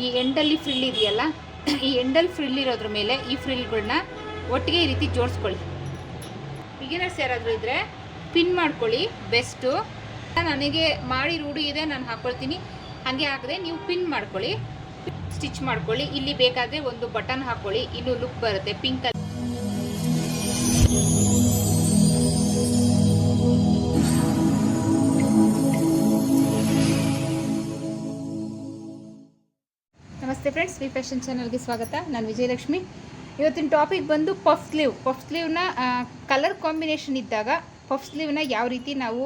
ಈ ಎಂಡಲ್ಲಿ ಫ್ರಿಲ್ ಇದೆಯಲ್ಲ, ಈ ಎಂಡಲ್ಲಿ ಫ್ರಿಲ್ ಇರೋದ್ರ ಮೇಲೆ ಈ ಫ್ರಿಲ್ಗಳನ್ನ ಒಟ್ಟಿಗೆ ಈ ರೀತಿ ಜೋಡಿಸ್ಕೊಳ್ಳಿ. ಬಿಗಿನರ್ಸ್ ಯಾರಾದರೂ ಇದ್ದರೆ ಪಿನ್ ಮಾಡ್ಕೊಳ್ಳಿ ಬೆಸ್ಟು ನನಗೆ ಮಾಡಿ ರೂಢಿ ಇದೆ, ನಾನು ಹಾಕ್ಕೊಳ್ತೀನಿ ಹಾಗೆ ಹಾಕದೆ ನೀವು ಪಿನ್ ಮಾಡ್ಕೊಳ್ಳಿ. ಸ್ಟಿಚ್ ಮಾಡ್ಕೊಳ್ಳಿ. ಇಲ್ಲಿ ಬೇಕಾದರೆ ಒಂದು ಬಟನ್ ಹಾಕ್ಕೊಳ್ಳಿ ಇನ್ನೂ ಲುಕ್ ಬರುತ್ತೆ ಪಿಂಕ್ ವಿ ಫ್ಯಾಷನ್ ಚಾನಲ್ಗೆ ಸ್ವಾಗತ. ನಾನು ವಿಜಯಲಕ್ಷ್ಮಿ. ಇವತ್ತಿನ ಟಾಪಿಕ್ ಬಂದು ಪಫ್ ಸ್ಲೀವ್ ಪಫ್ ಸ್ಲೀವ್ನ ಕಲರ್ ಕಾಂಬಿನೇಷನ್ ಇದ್ದಾಗ ಪಫ್ ಸ್ಲೀವ್ನ ಯಾವ ರೀತಿ ನಾವು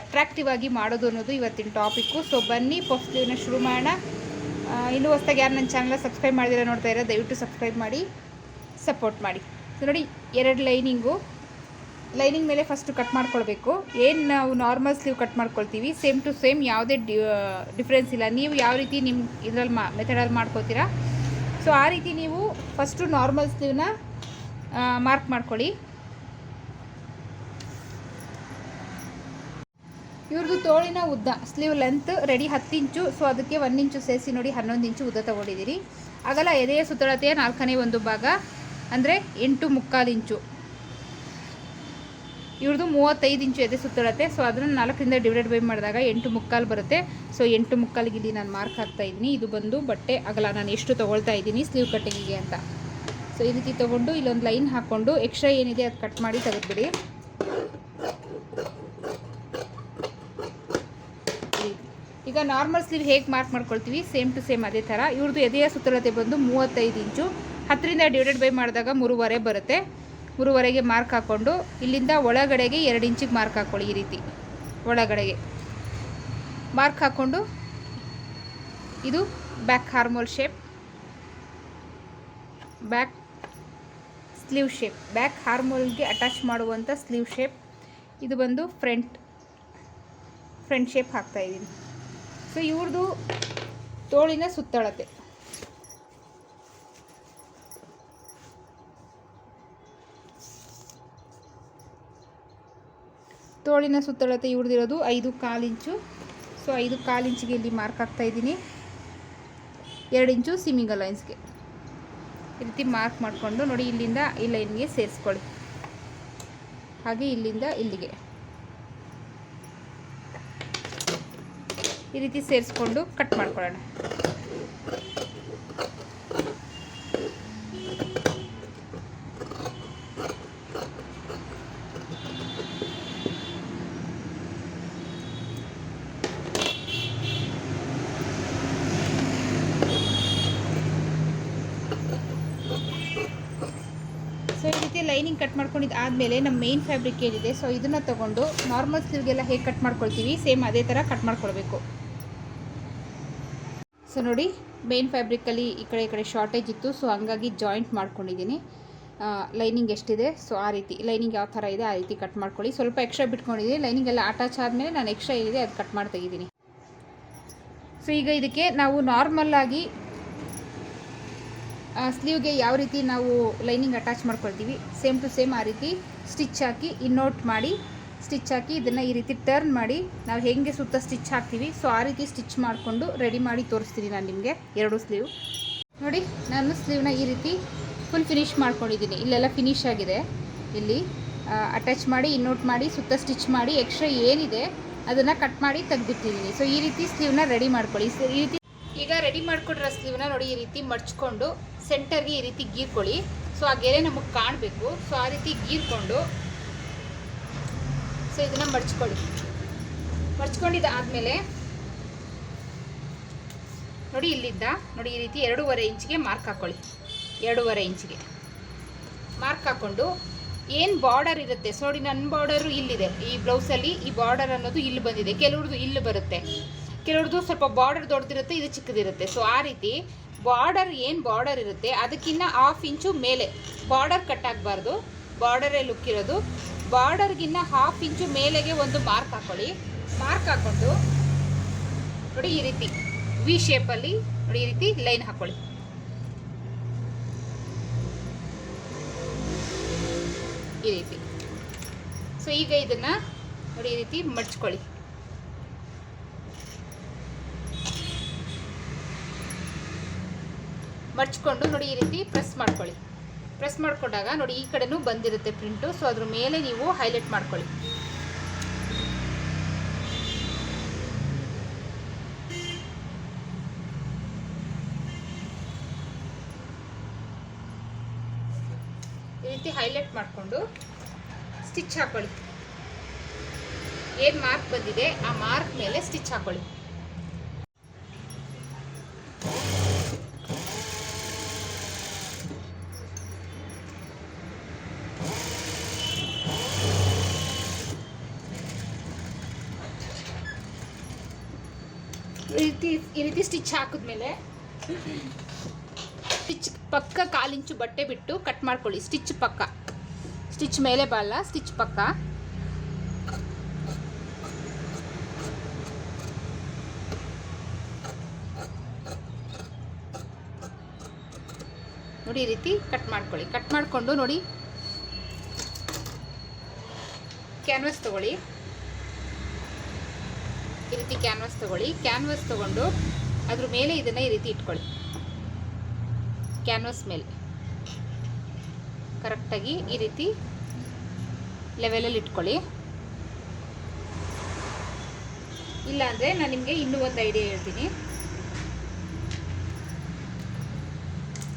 ಅಟ್ರಾಕ್ಟಿವ್ ಆಗಿ ಮಾಡೋದು ಅನ್ನೋದು ಇವತ್ತಿನ ಟಾಪಿಕ್ಕು ಸೊ ಬನ್ನಿ ಪಫ್ ಸ್ಲೀವ್ನ ಶುರು ಮಾಡೋಣ. ಇನ್ನು ಹೊಸ್ದಾಗಿ ಯಾರು ನನ್ನ ಚಾನಲ್ ಸಬ್ಸ್ಕ್ರೈಬ್ ಮಾಡಿದಿರ ನೋಡ್ತಾ ಇರೋ ದಯವಿಟ್ಟು ಸಬ್ಸ್ಕ್ರೈಬ್ ಮಾಡಿ ಸಪೋರ್ಟ್ ಮಾಡಿ. ಸೊ ನೋಡಿ, ಎರಡು ಲೈನಿಂಗು ಲೈನಿಂಗ್ ಮೇಲೆ ಫಸ್ಟ್ ಕಟ್ ಮಾಡ್ಕೊಳ್ಬೇಕು. ಏನು ನಾವು ನಾರ್ಮಲ್ ಸ್ಲೀವ್ ಕಟ್ ಮಾಡ್ಕೊಳ್ತೀವಿ ಸೇಮ್ ಟು ಸೇಮ್ ಯಾವುದೇ ಡಿಫ್ರೆನ್ಸ್ ಇಲ್ಲ. ನೀವು ಯಾವ ರೀತಿ ನಿಮ್ಮ ಇದರಲ್ಲಿ ಮಾ ಮೆಥಡಲ್ಲಿ ಮಾಡ್ಕೋತೀರಾ? ಸೊ ಆ ರೀತಿ ನೀವು ಫಸ್ಟು ನಾರ್ಮಲ್ ಸ್ಲೀವ್ನ ಮಾರ್ಕ್ ಮಾಡ್ಕೊಳ್ಳಿ. ಇವ್ರದ್ದು ತೋಳಿನ ಉದ್ದ ಸ್ಲೀವ್ ಲೆಂತ್ ರೆಡಿ ಹತ್ತು ಇಂಚು ಸೊ ಅದಕ್ಕೆ ಒಂದು ಇಂಚು ಸೇರಿಸಿ ನೋಡಿ ಹನ್ನೊಂದು ಇಂಚು ಉದ್ದ ತಗೊಂಡಿದ್ದೀರಿ. ಆಗಲ್ಲ ಎದೆಯ ಸುತ್ತಳತೆಯ ನಾಲ್ಕನೇ ಒಂದು ಭಾಗ, ಅಂದರೆ ಎಂಟು ಮುಕ್ಕಾಲು ಇಂಚು. ಇವ್ರದ್ದು ಮೂವತ್ತೈದು ಇಂಚು ಎದೆ ಸುತ್ತಳತೆ ಸೊ ಅದನ್ನು ನಾಲ್ಕರಿಂದ ಡಿವೈಡ್ ಬೈ ಮಾಡಿದಾಗ ಎಂಟು ಮುಕ್ಕಾಲು ಬರುತ್ತೆ. ಸೊ ಎಂಟು ಮುಕ್ಕಾಲಿಗೆ ಇಲ್ಲಿ ನಾನು ಮಾರ್ಕ್ ಹಾಕ್ತಾ ಇದ್ದೀನಿ. ಇದು ಬಂದು ಬಟ್ಟೆ ಅಗಲ. ನಾನು ಎಷ್ಟು ತೊಗೊಳ್ತಾ ಇದ್ದೀನಿ ಸ್ಲೀವ್ ಕಟ್ಟಿಂಗಿಗೆ ಅಂತ. ಸೊ ಈ ರೀತಿ ತೊಗೊಂಡು ಇಲ್ಲೊಂದು ಲೈನ್ ಹಾಕ್ಕೊಂಡು ಎಕ್ಸ್ಟ್ರಾ ಏನಿದೆ ಅದು ಕಟ್ ಮಾಡಿ ತೆಗೆದುಬಿಡಿ. ಈಗ ನಾರ್ಮಲ್ ಸ್ಲೀವ್ ಹೇಗೆ ಮಾರ್ಕ್ ಮಾಡ್ಕೊಳ್ತೀವಿ? ಸೇಮ್ ಟು ಸೇಮ್ ಅದೇ ಥರ ಇವ್ರದ್ದು ಎದೆಯ ಸುತ್ತಳತೆ ಬಂದು ಮೂವತ್ತೈದು ಇಂಚು. ಹತ್ತರಿಂದ ಡಿವೈಡೆಡ್ ಬೈ ಮಾಡಿದಾಗ ಮೂರುವರೆ ಬರುತ್ತೆ. ಮೂರುವರೆಗೆ ಮಾರ್ಕ್ ಹಾಕ್ಕೊಂಡು ಇಲ್ಲಿಂದ ಒಳಗಡೆಗೆ ಎರಡು ಇಂಚಿಗೆ ಮಾರ್ಕ್ ಹಾಕ್ಕೊಳ್ಳಿ ಈ ರೀತಿ. ಒಳಗಡೆಗೆ. ಮಾರ್ಕ್ ಹಾಕ್ಕೊಂಡು ಇದು back armhole shape back sleeve shape back ಹಾರ್ಮೋಲ್ಗೆ attach ಮಾಡುವಂಥ ಸ್ಲೀವ್ ಶೇಪ್ ಇದು ಬಂದು ಫ್ರಂಟ್ ಫ್ರಂಟ್ ಶೇಪ್ ಹಾಕ್ತಾಯಿದ್ದೀನಿ ಸೊ ಇವ್ರದ್ದು ತೋಳಿನ ಸುತ್ತಳತೆ. ತೋಳಿನ ಸುತ್ತಳತೆ ಇವ್ರದಿರೋದು ಐದು ಕಾಲು ಇಂಚು. ಸೊ ಐದು ಕಾಲಿಂಚಿಗೆ ಇಲ್ಲಿ ಮಾರ್ಕ್ ಹಾಕ್ತಾ ಇದ್ದೀನಿ. ಎರಡು ಇಂಚು ಸಿಮಿಂಗ್ ಲೈನ್ಸ್ಗೆ ಈ ರೀತಿ ಮಾರ್ಕ್ ಮಾಡಿಕೊಂಡು ನೋಡಿ ಇಲ್ಲಿಂದ ಈ ಲೈನ್ಗೆ ಸೇರಿಸ್ಕೊಳ್ಳಿ. ಹಾಗೆ ಇಲ್ಲಿಂದ ಇಲ್ಲಿಗೆ. ಈ ರೀತಿ ಸೇರಿಸ್ಕೊಂಡು ಕಟ್ ಮಾಡ್ಕೊಳ್ಳೋಣ ಸೊ ಈ ರೀತಿ ಲೈನಿಂಗ್ ಕಟ್ ಮಾಡ್ಕೊಂಡಿದ್ದು ಆದಮೇಲೆ ನಮ್ಮ ಮೇನ್ ಫ್ಯಾಬ್ರಿಕ್ ಏನಿದೆ ಸೊ ಇದನ್ನು ತೊಗೊಂಡು ನಾರ್ಮಲ್ ಸ್ಲೀವ್ಗೆಲ್ಲ ಹೇಗೆ ಕಟ್ ಮಾಡ್ಕೊಳ್ತೀವಿ ಸೇಮ್ ಅದೇ ಥರ ಕಟ್ ಮಾಡ್ಕೊಳ್ಬೇಕು. ಸೊ ನೋಡಿ ಮೇನ್ ಫ್ಯಾಬ್ರಿಕ್ಕಲ್ಲಿ ಈ ಕಡೆ ಈ ಕಡೆ ಶಾರ್ಟೇಜ್ ಇತ್ತು ಸೊ ಹಂಗಾಗಿ ಜಾಯಿಂಟ್ ಮಾಡ್ಕೊಂಡಿದ್ದೀನಿ ಲೈನಿಂಗ್ ಎಷ್ಟಿದೆ ಸೊ ಆ ರೀತಿ ಲೈನಿಂಗ್ ಯಾವ ಥರ ಇದೆ ಆ ರೀತಿ ಕಟ್ ಮಾಡ್ಕೊಳ್ಳಿ. ಸ್ವಲ್ಪ ಎಕ್ಸ್ಟ್ರಾ ಬಿಟ್ಕೊಂಡಿದ್ದೀನಿ ಲೈನಿಂಗ್ ಎಲ್ಲ ಅಟ್ಯಾಚ್ ಆದಮೇಲೆ ನಾನು ಎಕ್ಸ್ಟ್ರಾ ಏನಿದೆ ಅದು ಕಟ್ ಮಾಡ್ತಾಯಿದ್ದೀನಿ ಸೊ ಈಗ ಇದಕ್ಕೆ ನಾವು ನಾರ್ಮಲ್ಲಾಗಿ ಸ್ಲೀವ್ಗೆ ಯಾವ ರೀತಿ ನಾವು ಲೈನಿಂಗ್ ಅಟ್ಯಾಚ್ ಮಾಡ್ಕೊಳ್ತೀವಿ, ಸೇಮ್ ಟು ಸೇಮ್ ಆ ರೀತಿ ಸ್ಟಿಚ್ ಹಾಕಿ ಇನ್ನೋಟ್ ಮಾಡಿ, ಸ್ಟಿಚ್ ಹಾಕಿ ಇದನ್ನು ಈ ರೀತಿ ಟರ್ನ್ ಮಾಡಿ, ನಾವು ಹೇಗೆ ಸುತ್ತ ಸ್ಟಿಚ್ ಹಾಕ್ತೀವಿ, ಸೊ ಆ ರೀತಿ ಸ್ಟಿಚ್ ಮಾಡಿಕೊಂಡು ರೆಡಿ ಮಾಡಿ ತೋರಿಸ್ತೀನಿ ನಾನು ನಿಮಗೆ ಎರಡು ಸ್ಲೀವ್. ನೋಡಿ, ನಾನು ಸ್ಲೀವ್ನ ಈ ರೀತಿ ಫುಲ್ ಫಿನಿಶ್ ಮಾಡ್ಕೊಂಡಿದ್ದೀನಿ. ಇಲ್ಲೆಲ್ಲ ಫಿನಿಶ್ ಆಗಿದೆ. ಇಲ್ಲಿ ಅಟ್ಯಾಚ್ ಮಾಡಿ, ಇನ್ನೋಟ್ ಮಾಡಿ, ಸುತ್ತ ಸ್ಟಿಚ್ ಮಾಡಿ, ಎಕ್ಸ್ಟ್ರಾ ಏನಿದೆ ಅದನ್ನು ಕಟ್ ಮಾಡಿ ತೆಗೆದಿಟ್ಟಿದ್ದೀನಿ. ಸೊ ಈ ರೀತಿ ಸ್ಲೀವ್ನ ರೆಡಿ ಮಾಡ್ಕೊಳ್ಳಿ. ಈ ರೀತಿ ಈಗ ರೆಡಿ ಮಾಡಿಕೊಡ್ರ ಸ್ಲೀವ್ನ ನೋಡಿ ಈ ರೀತಿ ಮಡ್ಚ್ಕೊಂಡು ಸೆಂಟರ್ಗೆ ಈ ರೀತಿ ಗೀರ್ಕೊಳ್ಳಿ. ಸೊ, ಆ ಗೆರೆ ನಮಗೆ ಕಾಣಬೇಕು. ಸೊ, ಆ ರೀತಿ ಗೀರ್ಕೊಂಡು, ಸೊ, ಇದನ್ನು ಮಡ್ಚ್ಕೊಳ್ಳಿ ಮಡ್ಚ್ಕೊಂಡಿದ್ದಾದಮೇಲೆ ನೋಡಿ ಇಲ್ಲಿದ್ದ, ನೋಡಿ ಈ ರೀತಿ ಎರಡೂವರೆ ಇಂಚಿಗೆ ಮಾರ್ಕ್ ಹಾಕ್ಕೊಳ್ಳಿ ಎರಡೂವರೆ ಇಂಚಿಗೆ. ಮಾರ್ಕ್ ಹಾಕ್ಕೊಂಡು ಏನು ಬಾರ್ಡರ್ ಇರುತ್ತೆ? ಸೊ, ನೋಡಿ ನನ್ನ ಬಾರ್ಡರು ಇಲ್ಲಿದೆ. ಈ ಬ್ಲೌಸಲ್ಲಿ ಈ ಬಾರ್ಡರ್ ಅನ್ನೋದು ಇಲ್ಲಿ ಬಂದಿದೆ. ಕೆಲವ್ರದ್ದು ಇಲ್ಲಿ ಬರುತ್ತೆ. ಕೆಲವ್ರದ್ದು ಸ್ವಲ್ಪ ಬಾರ್ಡರ್ ದೊಡ್ಡದಿರುತ್ತೆ ಇದು ಚಿಕ್ಕದಿರುತ್ತೆ. ಸೊ, ಆ ರೀತಿ ಬಾರ್ಡರ್ ಏನು ಬಾರ್ಡರ್ ಇರುತ್ತೆ ಅದಕ್ಕಿಂತ ಹಾಫ್ ಇಂಚು ಮೇಲೆ. ಬಾರ್ಡರ್ ಕಟ್ ಆಗಬಾರ್ದು. ಬಾರ್ಡರೇ ಲುಕ್ ಇರೋದು. ಬಾರ್ಡರ್ಗಿನ್ನ ಹಾಫ್ ಇಂಚು ಮೇಲೆಗೆ ಒಂದು ಮಾರ್ಕ್ ಹಾಕೊಳ್ಳಿ. ಮಾರ್ಕ್ ಹಾಕ್ಕೊಂಡು ನೋಡಿ ಈ ರೀತಿ. ವಿ ಶೇಪಲ್ಲಿ ನೋಡಿ ಈ ರೀತಿ ಲೈನ್ ಹಾಕೊಳ್ಳಿ. ಈ ರೀತಿ. ಸೊ ಈಗ ಇದನ್ನ ನೋಡಿ ಈ ರೀತಿ ಮಡ್ಚ್ಕೊಳ್ಳಿ. ಮಡ್ಚ್ಕೊಂಡು ನೋಡಿ ಈ ರೀತಿ ಪ್ರೆಸ್ ಮಾಡ್ಕೊಳ್ಳಿ. ಪ್ರೆಸ್ ಮಾಡಿಕೊಂಡಾಗ ನೋಡಿ ಈ ಕಡೆನೂ ಬಂದಿರುತ್ತೆ ಪ್ರಿಂಟು ಸೊ ಅದ್ರ ಮೇಲೆ ನೀವು ಹೈಲೈಟ್ ಮಾಡ್ಕೊಳ್ಳಿ. ಈ ರೀತಿ ಹೈಲೈಟ್ ಮಾಡಿಕೊಂಡು ಸ್ಟಿಚ್ ಹಾಕೊಳ್ಳಿ. ಏನು ಮಾರ್ಕ್ ಬಂದಿದೆ? ಆ ಮಾರ್ಕ್ ಮೇಲೆ ಸ್ಟಿಚ್ ಹಾಕೊಳ್ಳಿ ಈ ರೀತಿ ಈ ರೀತಿ ಸ್ಟಿಚ್ ಹಾಕಿದ್ಮೇಲೆ ಸ್ಟಿಚ್ ಪಕ್ಕ ಕಾಲಿಂಚು ಬಟ್ಟೆ ಬಿಟ್ಟು ಕಟ್ ಮಾಡ್ಕೊಳ್ಳಿ. ಸ್ಟಿಚ್ ಪಕ್ಕ. ಸ್ಟಿಚ್ ಮೇಲೆ ಬಾಲ ಸ್ಟಿಚ್ ಪಕ್ಕ. ನೋಡಿ ಈ ರೀತಿ ಕಟ್ ಮಾಡ್ಕೊಳ್ಳಿ. ಕಟ್ ಮಾಡಿಕೊಂಡು ನೋಡಿ. ಕ್ಯಾನ್ವಸ್ ತಗೊಳ್ಳಿ. ರೀತಿ ಕ್ಯಾನ್ವಸ್ ತಗೊಳ್ಳಿ. ಕ್ಯಾನ್ವಸ್ ತಗೊಂಡು ಅದ್ರ ಮೇಲೆ ಇದನ್ನು ಈ ರೀತಿ ಇಟ್ಕೊಳ್ಳಿ. ಕ್ಯಾನ್ವಸ್ ಮೇಲೆ. ಕರೆಕ್ಟಾಗಿ ಈ ರೀತಿ ಲೆವೆಲಲ್ಲಿ ಇಟ್ಕೊಳ್ಳಿ. ಇಲ್ಲ ಅಂದರೆ ನಾನು ನಿಮಗೆ ಇನ್ನೂ ಒಂದು ಐಡಿಯಾ ಹೇಳ್ತೀನಿ.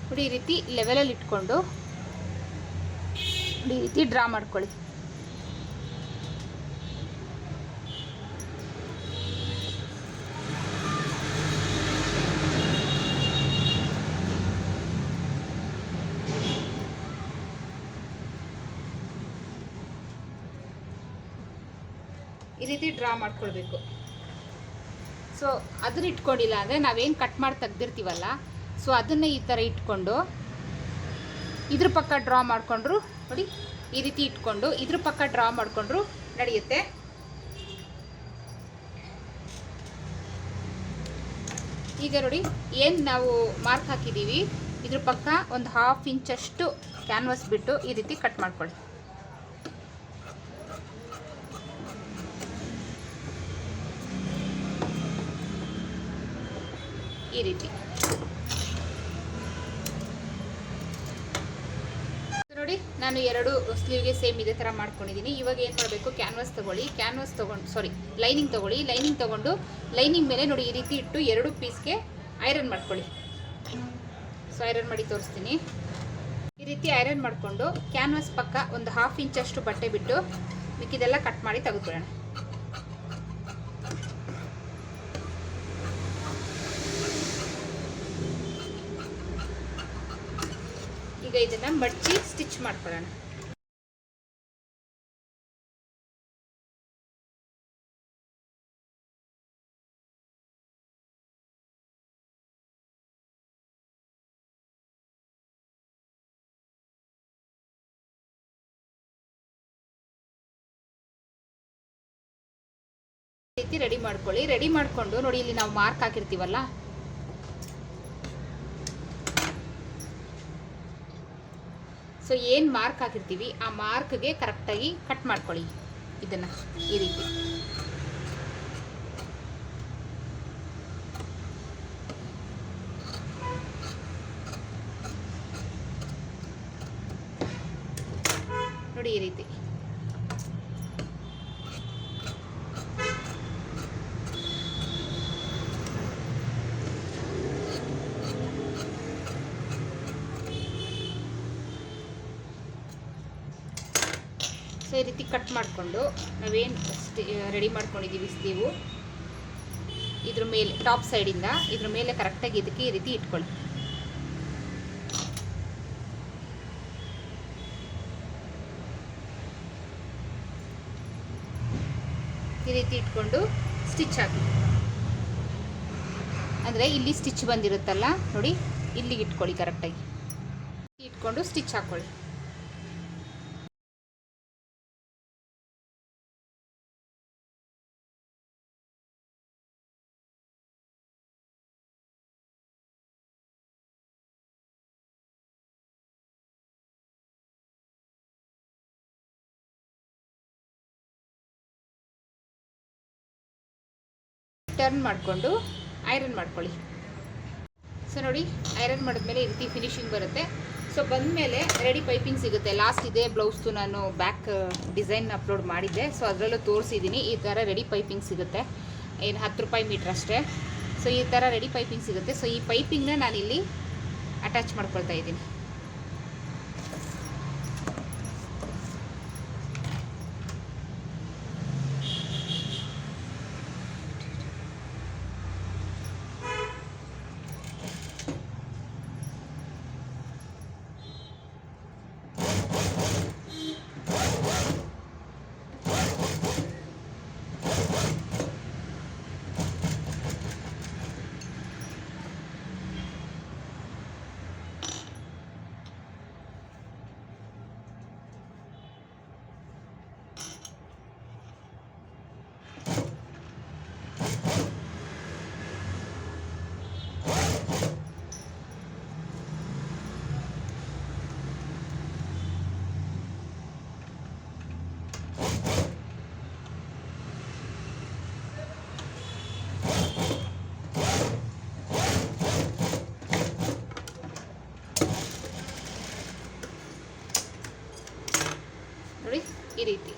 ನೋಡಿ ಈ ರೀತಿ ಲೆವೆಲಲ್ಲಿ ಇಟ್ಕೊಂಡು ಈ ರೀತಿ ಡ್ರಾ ಮಾಡ್ಕೊಳ್ಳಿ. ಈ ರೀತಿ ಡ್ರಾ ಮಾಡ್ಕೊಳ್ಬೇಕು. ಸೊ ಅದನ್ನ ಇಟ್ಕೊಂಡಿಲ್ಲ ಅಂದರೆ ನಾವೇನು ಕಟ್ ಮಾಡಿ ತೆಗ್ದಿರ್ತೀವಲ್ಲ ಸೊ ಅದನ್ನು ಈ ಥರ ಇಟ್ಕೊಂಡು ಇದ್ರ ಪಕ್ಕ ಡ್ರಾ ಮಾಡಿಕೊಂಡ್ರು, ನೋಡಿ, ಈ ರೀತಿ ಇಟ್ಕೊಂಡು ಇದ್ರ ಪಕ್ಕ ಡ್ರಾ ಮಾಡಿಕೊಂಡ್ರು ನಡೆಯುತ್ತೆ. ಈಗ ನೋಡಿ, ಏನು ನಾವು ಮಾರ್ಕ್ ಹಾಕಿದ್ದೀವಿ ಇದ್ರ ಪಕ್ಕ ಒಂದು ಹಾಫ್ ಇಂಚಷ್ಟು ಕ್ಯಾನ್ವಾಸ್ ಬಿಟ್ಟು ಈ ರೀತಿ ಕಟ್ ಮಾಡ್ಕೊಳ್ಳಿ. ಈ ರೀತಿ. ನೋಡಿ, ನಾನು ಎರಡು ಸ್ಲೀವ್ಗೆ ಸೇಮ್ ಇದೇ ಥರ ಮಾಡ್ಕೊಂಡಿದ್ದೀನಿ ಇವಾಗ ಏನು ಮಾಡಬೇಕು? ಕ್ಯಾನ್ವಾಸ್ ತೊಗೊಳ್ಳಿ. ಕ್ಯಾನ್ವಾಸ್ ತೊಗೊಂಡು ಸಾರಿ ಲೈನಿಂಗ್ ತೊಗೊಳ್ಳಿ. ಲೈನಿಂಗ್ ತೊಗೊಂಡು ಲೈನಿಂಗ್ ಮೇಲೆ ನೋಡಿ ಈ ರೀತಿ ಇಟ್ಟು ಎರಡು ಪೀಸ್ಗೆ ಐರನ್ ಮಾಡ್ಕೊಳ್ಳಿ. ಸೊ ಐರನ್ ಮಾಡಿ ತೋರಿಸ್ತೀನಿ. ಈ ರೀತಿ ಐರನ್ ಮಾಡಿಕೊಂಡು ಕ್ಯಾನ್ವಾಸ್ ಪಕ್ಕ ಒಂದು ಹಾಫ್ ಇಂಚಷ್ಟು ಬಟ್ಟೆ ಬಿಟ್ಟು ಮಿಕ್ಕಿದೆಲ್ಲ ಕಟ್ ಮಾಡಿ ತೆಗೆದುಬಿಡೋಣ ಈಗ ಇದನ್ನ ಮಡಚಿ ಸ್ಟಿಚ್ ಮಾಡ್ಕೊಳ್ಳೋಣ. ರೀತಿ ರೆಡಿ ಮಾಡ್ಕೊಳ್ಳಿ. ರೆಡಿ ಮಾಡ್ಕೊಂಡು ನೋಡಿ, ಇಲ್ಲಿ ನಾವು ಮಾರ್ಕ್ ಹಾಕಿರ್ತೀವಲ್ಲ? ಸೊ ಏನು ಮಾರ್ಕ್ ಹಾಕಿರ್ತೀವಿ ಆ ಮಾರ್ಕ್ಗೆ ಕರೆಕ್ಟಾಗಿ ಕಟ್ ಮಾಡ್ಕೊಳ್ಳಿ. ಇದನ್ನು ಈ ರೀತಿ ನೋಡಿ ಈ ರೀತಿ ಸೊ ಈ ರೀತಿ ಕಟ್ ಮಾಡಿಕೊಂಡು ನಾವೇನು ರೆಡಿ ಮಾಡ್ಕೊಂಡಿದ್ದೀವಿ ಸ್ಲೀವು ಇದ್ರ ಮೇಲೆ ಟಾಪ್ ಸೈಡಿಂದ ಇದ್ರ ಮೇಲೆ ಕರೆಕ್ಟಾಗಿ ಇದಕ್ಕೆ ಈ ರೀತಿ ಇಟ್ಕೊಳ್ಳಿ. ಈ ರೀತಿ ಇಟ್ಕೊಂಡು ಸ್ಟಿಚ್ ಹಾಕಿ. ಅಂದರೆ ಇಲ್ಲಿ ಸ್ಟಿಚ್ ಬಂದಿರುತ್ತಲ್ಲ, ನೋಡಿ ಇಲ್ಲಿಗೆ ಇಟ್ಕೊಳ್ಳಿ ಕರೆಕ್ಟಾಗಿ ಇಟ್ಕೊಂಡು ಸ್ಟಿಚ್ ಹಾಕ್ಕೊಳ್ಳಿ ಟರ್ನ್ ಮಾಡಿಕೊಂಡು ಐರನ್ ಮಾಡ್ಕೊಳ್ಳಿ. ಸೊ ನೋಡಿ ಐರನ್ ಮಾಡಿದ್ಮೇಲೆ ಈ ರೀತಿ ಫಿನಿಶಿಂಗ್ ಬರುತ್ತೆ. ಸೊ ಬಂದಮೇಲೆ ರೆಡಿ ಪೈಪಿಂಗ್ ಸಿಗುತ್ತೆ. ಲಾಸ್ಟ್ ಇದೆ ಬ್ಲೌಸ್ದು ನಾನು ಬ್ಯಾಕ್ ಡಿಸೈನ್ ಅಪ್ಲೋಡ್ ಮಾಡಿದ್ದೆ. ಸೊ ಅದರಲ್ಲೂ ತೋರಿಸಿದ್ದೀನಿ. ಈ ಥರ ರೆಡಿ ಪೈಪಿಂಗ್ ಸಿಗುತ್ತೆ. ಏನು, ಹತ್ತು ರೂಪಾಯಿ ಮೀಟ್ರ್ ಅಷ್ಟೇ. ಸೊ ಈ ಥರ ರೆಡಿ ಪೈಪಿಂಗ್ ಸಿಗುತ್ತೆ. ಸೊ ಈ ಪೈಪಿಂಗ್ನ ನಾನಿಲ್ಲಿ ಅಟ್ಯಾಚ್ ಮಾಡ್ಕೊಳ್ತಾ ಇದ್ದೀನಿ ನೋಡಿ ಈ ರೀತಿ.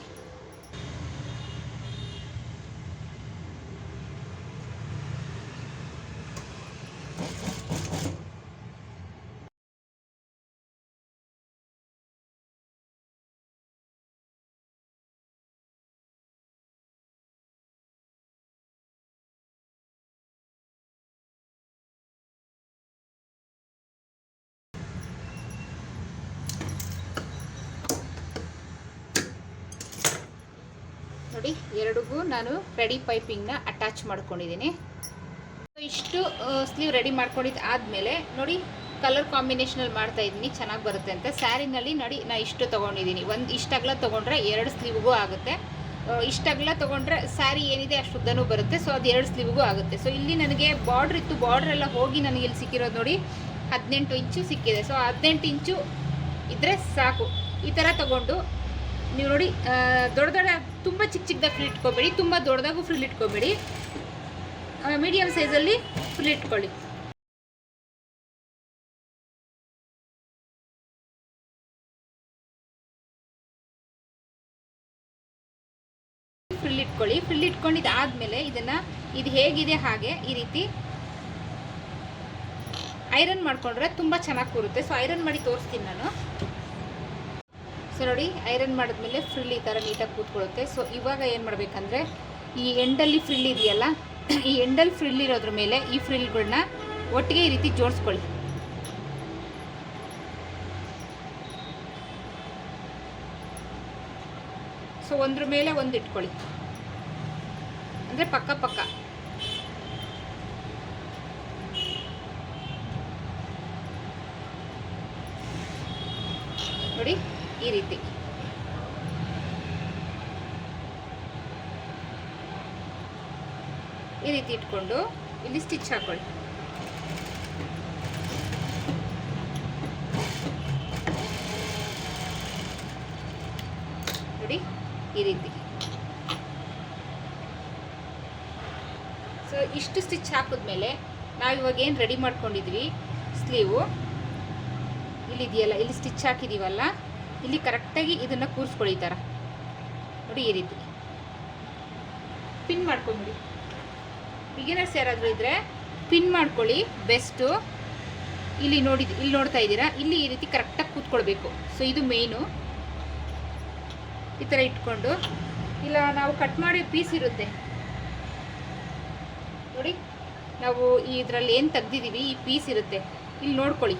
ನೋಡಿ ಎರಡಿಗೂ ನಾನು ರೆಡಿ ಪೈಪಿಂಗ್ನ ಅಟ್ಯಾಚ್ ಮಾಡ್ಕೊಂಡಿದ್ದೀನಿ. ಇಷ್ಟು ಸ್ಲೀವ್ ರೆಡಿ ಮಾಡ್ಕೊಂಡಿದ್ದು ಆದಮೇಲೆ ನೋಡಿ ಕಲರ್ ಕಾಂಬಿನೇಷನಲ್ಲಿ ಮಾಡ್ತಾ ಇದ್ದೀನಿ, ಚೆನ್ನಾಗಿ ಬರುತ್ತೆ ಅಂತ. ಸ್ಯಾರಿನಲ್ಲಿ ನೋಡಿ, ನಾ ಇಷ್ಟು ತೊಗೊಂಡಿದ್ದೀನಿ. ಒಂದು ಇಷ್ಟಗಲ ತೊಗೊಂಡ್ರೆ ಎರಡು ಸ್ಲೀವ್ಗೂ ಆಗುತ್ತೆ. ಇಷ್ಟಗಲ ತೊಗೊಂಡ್ರೆ ಸ್ಯಾರಿ ಏನಿದೆ ಅಷ್ಟು ಉದ್ದನೂ ಬರುತ್ತೆ ಸೊ ಅದು ಎರಡು ಸ್ಲೀವ್ಗೂ ಆಗುತ್ತೆ. ಸೊ ಇಲ್ಲಿ ನನಗೆ ಬಾರ್ಡ್ರ್ ಇತ್ತು ಬಾರ್ಡ್ರ್ ಎಲ್ಲ ಹೋಗಿ ನನಗೆ ಇಲ್ಲಿ ಸಿಕ್ಕಿರೋದು ನೋಡಿ, ಹದಿನೆಂಟು ಇಂಚು ಸಿಕ್ಕಿದೆ. ಸೊ ಹದಿನೆಂಟು ಇಂಚು ಇದ್ದರೆ ಸಾಕು. ಈ ಥರ ತಗೊಂಡು ನೀವು ನೋಡಿ ದೊಡ್ಡ ದೊಡ್ಡ ತುಂಬ ಚಿಕ್ಕ ಚಿಕ್ಕದಾಗಿ ಫ್ರಿಲ್ ಇಟ್ಕೋಬೇಡಿ, ತುಂಬ ದೊಡ್ಡದಾಗೂ ಫ್ರಿಲ್ ಇಟ್ಕೋಬೇಡಿ. ಮೀಡಿಯಮ್ ಸೈಜಲ್ಲಿ ಫ್ರಿಲ್ ಇಟ್ಕೊಳ್ಳಿ. ಫ್ರಿಲ್ ಇಟ್ಕೊಳ್ಳಿ. ಫ್ರಿಲ್ ಇಟ್ಕೊಂಡಿದ್ದಾದ್ಮೇಲೆ ಇದನ್ನು, ಇದು ಹೇಗಿದೆ, ಹಾಗೆ ಈ ರೀತಿ ಐರನ್ ಮಾಡಿಕೊಂಡ್ರೆ ತುಂಬ ಚೆನ್ನಾಗಿ ಕೂರುತ್ತೆ. ಸೊ ಐರನ್ ಮಾಡಿ ತೋರಿಸ್ತೀನಿ ನಾನು. ಸೊ ನೋಡಿ ಐರನ್ ಮಾಡಿದ್ಮೇಲೆ ಫ್ರಿಲ್ ಈ ಥರ ನೀಟಾಗಿ ಕೂತ್ಕೊಳ್ಳುತ್ತೆ. ಸೊ ಇವಾಗ ಏನು ಮಾಡಬೇಕಂದ್ರೆ, ಈ ಎಂಡಲ್ಲಿ ಫ್ರಿಲ್ ಇದೆಯಲ್ಲ, ಈ ಎಂಡಲ್ಲಿ ಫ್ರಿಲ್ ಇರೋದ್ರ ಮೇಲೆ ಈ ಫ್ರಿಲ್ಗಳನ್ನ ಒಟ್ಟಿಗೆ ಈ ರೀತಿ ಜೋಡಿಸ್ಕೊಳ್ಳಿ. ಸೊ ಒಂದ್ರ ಮೇಲೆ ಒಂದು ಇಟ್ಕೊಳ್ಳಿ. ಅಂದರೆ ಪಕ್ಕ ಪಕ್ಕ. ನೋಡಿ ಈ ರೀತಿ. ಈ ರೀತಿ ಇಟ್ಕೊಂಡು ಇಲ್ಲಿ ಸ್ಟಿಚ್ ಹಾಕೊಳ್ಳಿ. ನೋಡಿ, ಈ ರೀತಿ. ಸೊ ಇಷ್ಟು ಸ್ಟಿಚ್ ಹಾಕಿದ್ಮೇಲೆ ನಾವು ಇವಾಗ ಏನು ರೆಡಿ ಮಾಡ್ಕೊಂಡಿದ್ವಿ? ಸ್ಲೀವು ಇಲ್ಲಿದೆಯಲ್ಲ, ಇಲ್ಲಿ ಸ್ಟಿಚ್ ಹಾಕಿದ್ದೀವಲ್ಲ ಇಲ್ಲಿ ಕರೆಕ್ಟಾಗಿ ಇದನ್ನು ಕೂರಿಸ್ಕೊಳ್ಳಿ ಥರ ನೋಡಿ ಈ ರೀತಿ. ಪಿನ್ ಮಾಡ್ಕೊಂಬಿಡಿ ಬಿಗಿನರ್ಸ್ ಯಾರಾದರೂ ಇದ್ದರೆ ಪಿನ್ ಮಾಡ್ಕೊಳ್ಳಿ, ಬೆಸ್ಟು. ಇಲ್ಲಿ ನೋಡಿ, ಇಲ್ಲಿ ನೋಡ್ತಾ ಇದ್ದೀರಾ? ಇಲ್ಲಿ ಈ ರೀತಿ ಕರೆಕ್ಟಾಗಿ ಕೂತ್ಕೊಳ್ಬೇಕು. ಸೊ ಇದು ಮೇಯ್ನು ಈ ಥರ ಇಟ್ಕೊಂಡು. ಇಲ್ಲ, ನಾವು ಕಟ್ ಮಾಡಿ ಪೀಸ್ ಇರುತ್ತೆ. ನೋಡಿ, ನಾವು ಇದರಲ್ಲಿ ಏನು ತೆಗ್ದಿದ್ದೀವಿ? ಈ ಪೀಸ್ ಇರುತ್ತೆ. ಇಲ್ಲಿ ನೋಡ್ಕೊಳ್ಳಿ.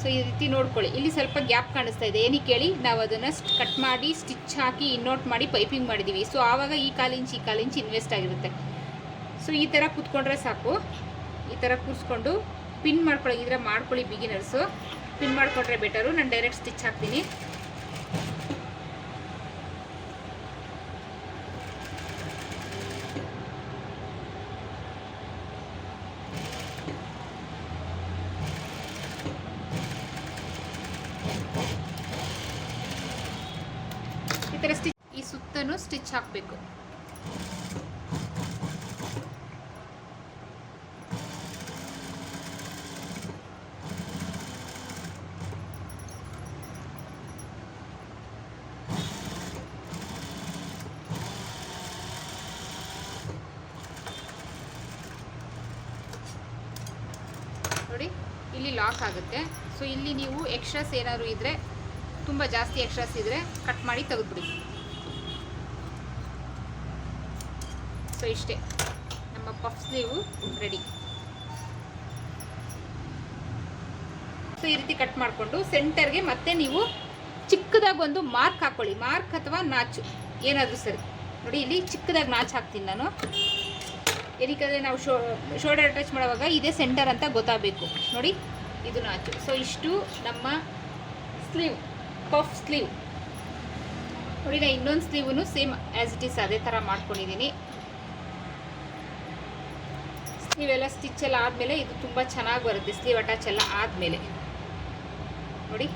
ಸೊ ಈ ರೀತಿ ನೋಡ್ಕೊಳ್ಳಿ. ಇಲ್ಲಿ ಸ್ವಲ್ಪ ಗ್ಯಾಪ್ ಕಾಣಿಸ್ತಾ ಇದೆ. ಏನಕ್ಕೆ ಹೇಳಿ ನಾವು ಅದನ್ನು ಕಟ್ ಮಾಡಿ ಸ್ಟಿಚ್ ಹಾಕಿ ಇನ್ನೋಟ್ ಮಾಡಿ ಪೈಪಿಂಗ್ ಮಾಡಿದ್ದೀವಿ ಸೊ ಆವಾಗ ಈ ಕಾಲು ಈ ಕಾಲು ಇನ್ವೆಸ್ಟ್ ಆಗಿರುತ್ತೆ. ಸೊ ಈ ಥರ ಕೂತ್ಕೊಂಡ್ರೆ ಸಾಕು. ಈ ಥರ ಕೂರಿಸ್ಕೊಂಡು ಪಿನ್ ಮಾಡ್ಕೊಳ್ಳೋಂಗಿದ್ರೆ ಮಾಡ್ಕೊಳ್ಳಿ ಬಿಗಿನರ್ಸು ಪಿನ್ ಮಾಡಿಕೊಂಡ್ರೆ ಬೆಟರು ನಾನು ಡೈರೆಕ್ಟ್ ಸ್ಟಿಚ್ ಹಾಕ್ತೀನಿ ಈ ಥರ ಸ್ಟಿಚ್ ಈ ಸುತ್ತನೂ ಸ್ಟಿಚ್ ಹಾಕಬೇಕು ಇಲ್ಲಿ ಲಾಕ್ ಆಗುತ್ತೆ. ಸೊ ಇಲ್ಲಿ ನೀವು ಎಕ್ಸ್ಟ್ರಾಸ್ ಏನಾದ್ರು ಇದ್ದರೆ ತುಂಬ ಜಾಸ್ತಿ ಎಕ್ಸ್ಟ್ರಾಸ್ ಇದ್ದರೆ ಕಟ್ ಮಾಡಿ ತೆಗೆದುಬಿಡಿ. ಸೊ ಇಷ್ಟೇ. ನಮ್ಮ ಪಫ್ ಸ್ಲೀವು ರೆಡಿ ಸೊ ಈ ರೀತಿ ಕಟ್ ಮಾಡಿಕೊಂಡು ಸೆಂಟರ್ಗೆ ಮತ್ತೆ ನೀವು ಚಿಕ್ಕದಾಗಿ ಒಂದು ಮಾರ್ಕ್ ಹಾಕೊಳ್ಳಿ. ಮಾರ್ಕ್ ಅಥವಾ ನಾಚು ಏನಾದರೂ ಸರಿ. ನೋಡಿ, ಇಲ್ಲಿ ಚಿಕ್ಕದಾಗಿ ನಾಚು ಹಾಕ್ತೀನಿ ನಾನು. ಏನಕ್ಕೆ ನಾವು ಶೋ ಶೋಲ್ಡರ್ ಅಟ್ಯಾಚ್ ಮಾಡುವಾಗ ಇದೇ ಸೆಂಟರ್ ಅಂತ ಗೊತ್ತಾಗಬೇಕು. ನೋಡಿ. ಇದು ನಾಚು ಸೊ ಇಷ್ಟು ನಮ್ಮ ಸ್ಲೀವ್, ಪಫ್ ಸ್ಲೀವ್. ನೋಡಿ ನಾನು ಇನ್ನೊಂದು ಸ್ಲೀವನ್ನು ಸೇಮ್ ಆ್ಯಸ್ ಇಟ್ ಈಸ್ ಅದೇ ಥರ ಮಾಡ್ಕೊಂಡಿದ್ದೀನಿ ಸ್ಲೀವ್ ಎಲ್ಲ ಸ್ಟಿಚ್ ಎಲ್ಲ ಆದಮೇಲೆ ಇದು ತುಂಬ ಚೆನ್ನಾಗಿ ಬರುತ್ತೆ, ಸ್ಲೀವ್ ಅಟ್ಯಾಚ್ ಎಲ್ಲ ಆದಮೇಲೆ. ನೋಡಿ.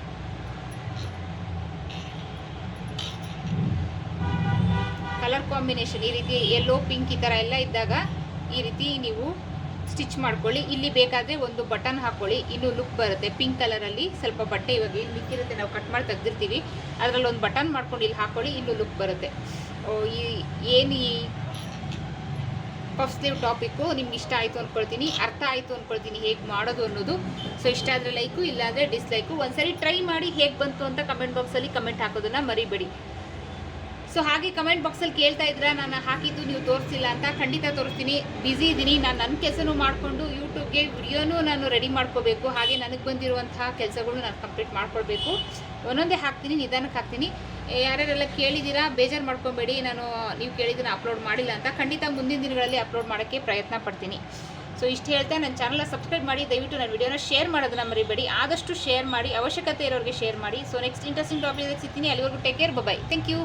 ಕಲರ್ ಕಾಂಬಿನೇಷನ್ ಈ ರೀತಿ ಯೆಲ್ಲೋ ಪಿಂಕ್ ಈ ಥರ ಎಲ್ಲ ಇದ್ದಾಗ ಈ ರೀತಿ ನೀವು ಸ್ಟಿಚ್ ಮಾಡ್ಕೊಳ್ಳಿ. ಇಲ್ಲಿ ಬೇಕಾದರೆ ಒಂದು ಬಟನ್ ಹಾಕೊಳ್ಳಿ. ಇನ್ನು ಲುಕ್ ಬರುತ್ತೆ. ಪಿಂಕ್ ಕಲರಲ್ಲಿ ಸ್ವಲ್ಪ ಬಟ್ಟೆ ಇವಾಗ ಇಲ್ಲಿ ಮಿಕ್ಕಿರುತ್ತೆ. ನಾವು ಕಟ್ ಮಾಡಿ ತೆಗ್ದಿರ್ತೀವಿ. ಅದರಲ್ಲಿ ಒಂದು ಬಟನ್ ಮಾಡ್ಕೊಂಡು ಇಲ್ಲಿ ಹಾಕೊಳ್ಳಿ. ಇನ್ನು ಲುಕ್ ಬರುತ್ತೆ. ಈ ಏನು ಈ ಪಫ್ ಸ್ಲೀವ್ ಟಾಪಿಕ್ಕು ನಿಮ್ಗೆ ಇಷ್ಟ ಆಯಿತು ಅಂದ್ಕೊಳ್ತೀನಿ ಅರ್ಥ ಆಯಿತು ಅಂದ್ಕೊಳ್ತೀನಿ ಹೇಗೆ ಮಾಡೋದು ಅನ್ನೋದು. ಸೊ ಇಷ್ಟ ಆದರೆ ಲೈಕು ಇಲ್ಲಾಂದರೆ ಡಿಸ್ಲೈಕು ಒಂದ್ಸರಿ ಟ್ರೈ ಮಾಡಿ ಹೇಗೆ ಬಂತು ಅಂತ ಕಮೆಂಟ್ ಬಾಕ್ಸಲ್ಲಿ ಕಮೆಂಟ್ ಹಾಕೋದನ್ನು ಮರಿಬೇಡಿ. ಸೊ ಹಾಗೆ ಕಮೆಂಟ್ ಬಾಕ್ಸಲ್ಲಿ ಕೇಳ್ತಾ ಇದ್ರ ನಾನು ಹಾಕಿದ್ದು ನೀವು ತೋರಿಸಿಲ್ಲ ಅಂತ ಖಂಡಿತ ತೋರಿಸ್ತೀನಿ. ಬ್ಯುಸಿ ಇದ್ದೀನಿ ನಾನು ನನ್ನ ಕೆಲಸನೂ ಮಾಡಿಕೊಂಡು ಯೂಟ್ಯೂಬ್ಗೆ ವಿಡಿಯೋನೂ ನಾನು ರೆಡಿ ಮಾಡ್ಕೋಬೇಕು. ಹಾಗೆ ನನಗೆ ಬಂದಿರುವಂತಹ ಕೆಲಸಗಳು ನಾನು ಕಂಪ್ಲೀಟ್ ಮಾಡ್ಕೊಳ್ಬೇಕು. ಒಂದೊಂದೇ ಹಾಕ್ತೀನಿ, ನಿಧಾನಕ್ಕೆ ಹಾಕ್ತೀನಿ. ಯಾರ್ಯಾರೆಲ್ಲ ಕೇಳಿದ್ದೀರಾ, ಬೇಜಾರು ಮಾಡ್ಕೊಬೇಡಿ. ನಾನು ನೀವು ಕೇಳಿದ್ದನ್ನು ಅಪ್ಲೋಡ್ ಮಾಡಿಲ್ಲ ಅಂತ ಖಂಡಿತ ಮುಂದಿನ ದಿನಗಳಲ್ಲಿ ಅಪ್ಲೋಡ್ ಮಾಡೋಕ್ಕೆ ಪ್ರಯತ್ನ ಪಡ್ತೀನಿ. ಸೊ ಇಷ್ಟು ಹೇಳ್ತಾ ನನ್ನ ಚಾನಲ್ನ ಸಬ್ಸ್ಕ್ರೈಬ್ ಮಾಡಿ, ದಯವಿಟ್ಟು ನನ್ನ ವಿಡಿಯೋನ ಶೇರ್ ಮಾಡೋದನ್ನ ಮರಿಬೇಡಿ. ಆದಷ್ಟು ಶೇರ್ ಮಾಡಿ, ಅವಶ್ಯಕತೆ ಇರೋರಿಗೆ ಶೇರ್ ಮಾಡಿ. ಸೊ ನೆಕ್ಸ್ಟ್ ಇಂಟ್ರೆಸ್ಟಿಂಗ್ ಟಾಪಿಕ್ ಸಿಗ್ತೀನಿ. ಅಲ್ಲಿವರೆಗೂ take care bye thank you